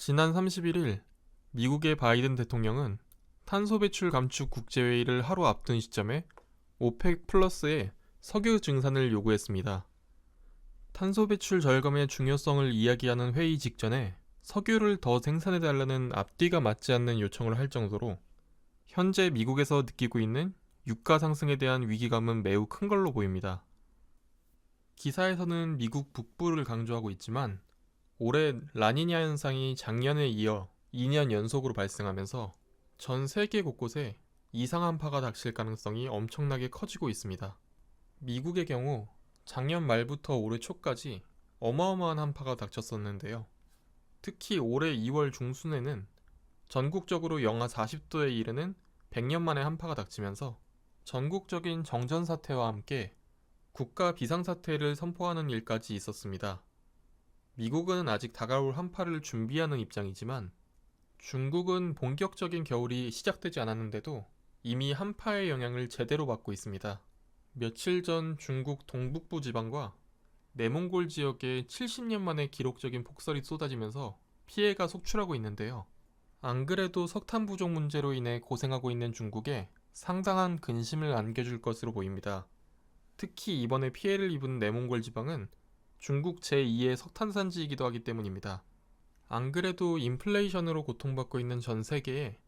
지난 31일 미국의 바이든 대통령은 탄소 배출 감축 국제회의를 하루 앞둔 시점에 오펙 플러스의 석유 증산을 요구했습니다. 탄소 배출 절감의 중요성을 이야기하는 회의 직전에 석유를 더 생산해달라는 앞뒤가 맞지 않는 요청을 할 정도로 현재 미국에서 느끼고 있는 유가 상승에 대한 위기감은 매우 큰 걸로 보입니다. 기사에서는 미국 북부를 강조하고 있지만 올해 라니냐 현상이 작년에 이어 2년 연속으로 발생하면서 전 세계 곳곳에 이상 한 파가 닥칠 가능성이 엄청나게 커지고 있습니다. 미국의 경우 작년 말부터 올해 초까지 어마어마한 한파가 닥쳤었는데요. 특히 올해 2월 중순에는 전국적으로 영하 40도에 이르는 100년 만에 한파가 닥치면서 전국적인 정전 사태와 함께 국가 비상사태를 선포하는 일까지 있었습니다. 미국은 아직 다가올 한파를 준비하는 입장이지만 중국은 본격적인 겨울이 시작되지 않았는데도 이미 한파의 영향을 제대로 받고 있습니다. 며칠 전 중국 동북부 지방과 내몽골 지역에 70년 만에 기록적인 폭설이 쏟아지면서 피해가 속출하고 있는데요. 안 그래도 석탄 부족 문제로 인해 고생하고 있는 중국에 상당한 근심을 안겨줄 것으로 보입니다. 특히 이번에 피해를 입은 내몽골 지방은 중국 제2의 석탄 산지이기도 하기 때문입니다. 안 그래도 인플레이션으로 고통받고 있는 전 세계에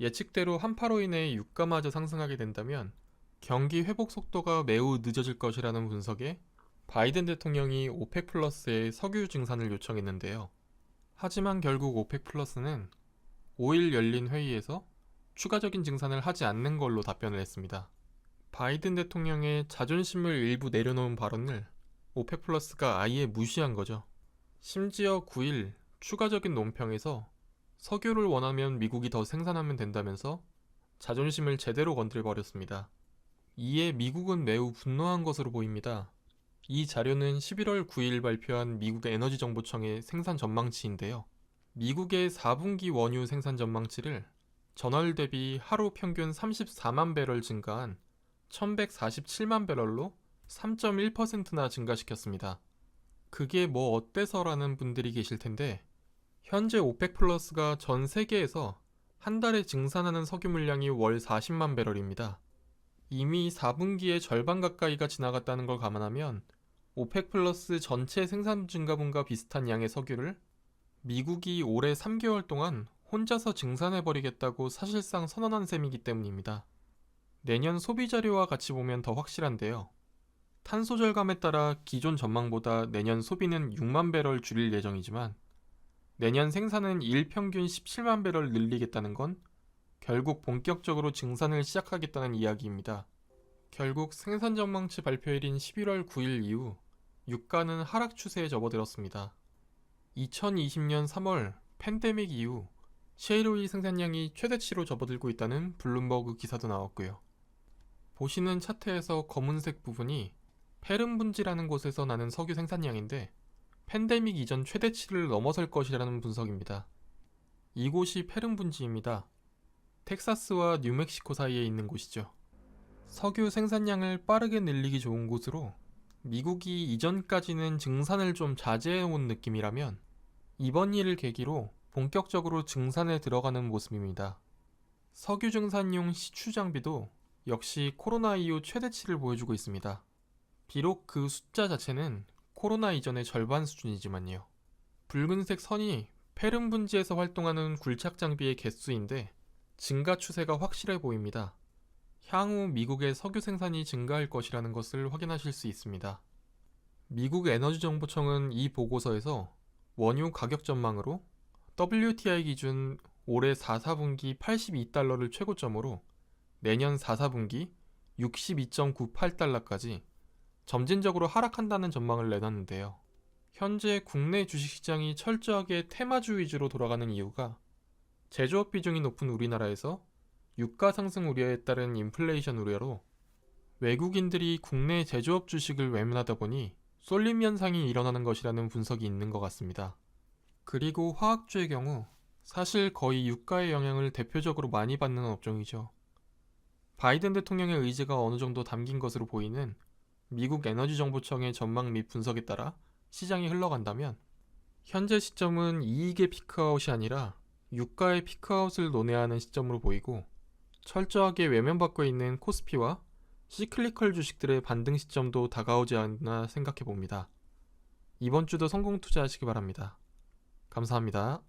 예측대로 한파로 인해 유가마저 상승하게 된다면 경기 회복 속도가 매우 늦어질 것이라는 분석에 바이든 대통령이 오펙 플러스의 석유 증산을 요청했는데요. 하지만 결국 오펙 플러스는 5일 열린 회의에서 추가적인 증산을 하지 않는 걸로 답변을 했습니다. 바이든 대통령의 자존심을 일부 내려놓은 발언을 오펙 플러스가 아예 무시한 거죠. 심지어 9일 추가적인 논평에서 석유를 원하면 미국이 더 생산하면 된다면서 자존심을 제대로 건드려버렸습니다. 이에 미국은 매우 분노한 것으로 보입니다. 이 자료는 11월 9일 발표한 미국 에너지정보청의 생산 전망치인데요. 미국의 4분기 원유 생산 전망치를 전월 대비 하루 평균 34만 배럴 증가한 1147만 배럴로 3.1%나 증가시켰습니다. 그게 뭐 어때서라는 분들이 계실 텐데 현재 오펙 플러스가 전 세계에서 한 달에 증산하는 석유 물량이 월 40만 배럴입니다. 이미 4분기의 절반 가까이가 지나갔다는 걸 감안하면 오펙 플러스 전체 생산 증가분과 비슷한 양의 석유를 미국이 올해 3개월 동안 혼자서 증산해버리겠다고 사실상 선언한 셈이기 때문입니다. 내년 소비 자료와 같이 보면 더 확실한데요. 탄소 절감에 따라 기존 전망보다 내년 소비는 6만 배럴 줄일 예정이지만 내년 생산은 일 평균 17만 배럴 늘리겠다는 건 결국 본격적으로 증산을 시작하겠다는 이야기입니다. 결국 생산 전망치 발표일인 11월 9일 이후 유가는 하락 추세에 접어들었습니다. 2020년 3월 팬데믹 이후 셰일오일 생산량이 최대치로 접어들고 있다는 블룸버그 기사도 나왔고요. 보시는 차트에서 검은색 부분이 페름 분지라는 곳에서 나는 석유 생산량인데 팬데믹 이전 최대치를 넘어설 것이라는 분석입니다. 이곳이 페름 분지입니다. 텍사스와 뉴멕시코 사이에 있는 곳이죠. 석유 생산량을 빠르게 늘리기 좋은 곳으로 미국이 이전까지는 증산을 좀 자제해온 느낌이라면 이번 일을 계기로 본격적으로 증산에 들어가는 모습입니다. 석유 증산용 시추 장비도 역시 코로나 이후 최대치를 보여주고 있습니다. 비록 그 숫자 자체는 코로나 이전의 절반 수준이지만요. 붉은색 선이 페름 분지에서 활동하는 굴착 장비의 개수인데 증가 추세가 확실해 보입니다. 향후 미국의 석유 생산이 증가할 것이라는 것을 확인하실 수 있습니다. 미국 에너지정보청은 이 보고서에서 원유 가격 전망으로 WTI 기준 올해 4, 4분기 82달러를 최고점으로 내년 4, 4분기 62.98달러까지 점진적으로 하락한다는 전망을 내놨는데요. 현재 국내 주식시장이 철저하게 테마주 위주로 돌아가는 이유가 제조업 비중이 높은 우리나라에서 유가 상승 우려에 따른 인플레이션 우려로 외국인들이 국내 제조업 주식을 외면하다 보니 쏠림 현상이 일어나는 것이라는 분석이 있는 것 같습니다. 그리고 화학주의 경우 사실 거의 유가의 영향을 대표적으로 많이 받는 업종이죠. 바이든 대통령의 의지가 어느 정도 담긴 것으로 보이는 미국 에너지정보청의 전망 및 분석에 따라 시장이 흘러간다면 현재 시점은 이익의 피크아웃이 아니라 유가의 피크아웃을 논해하는 시점으로 보이고 철저하게 외면받고 있는 코스피와 시클리컬 주식들의 반등 시점도 다가오지 않나 생각해 봅니다. 이번 주도 성공 투자하시기 바랍니다. 감사합니다.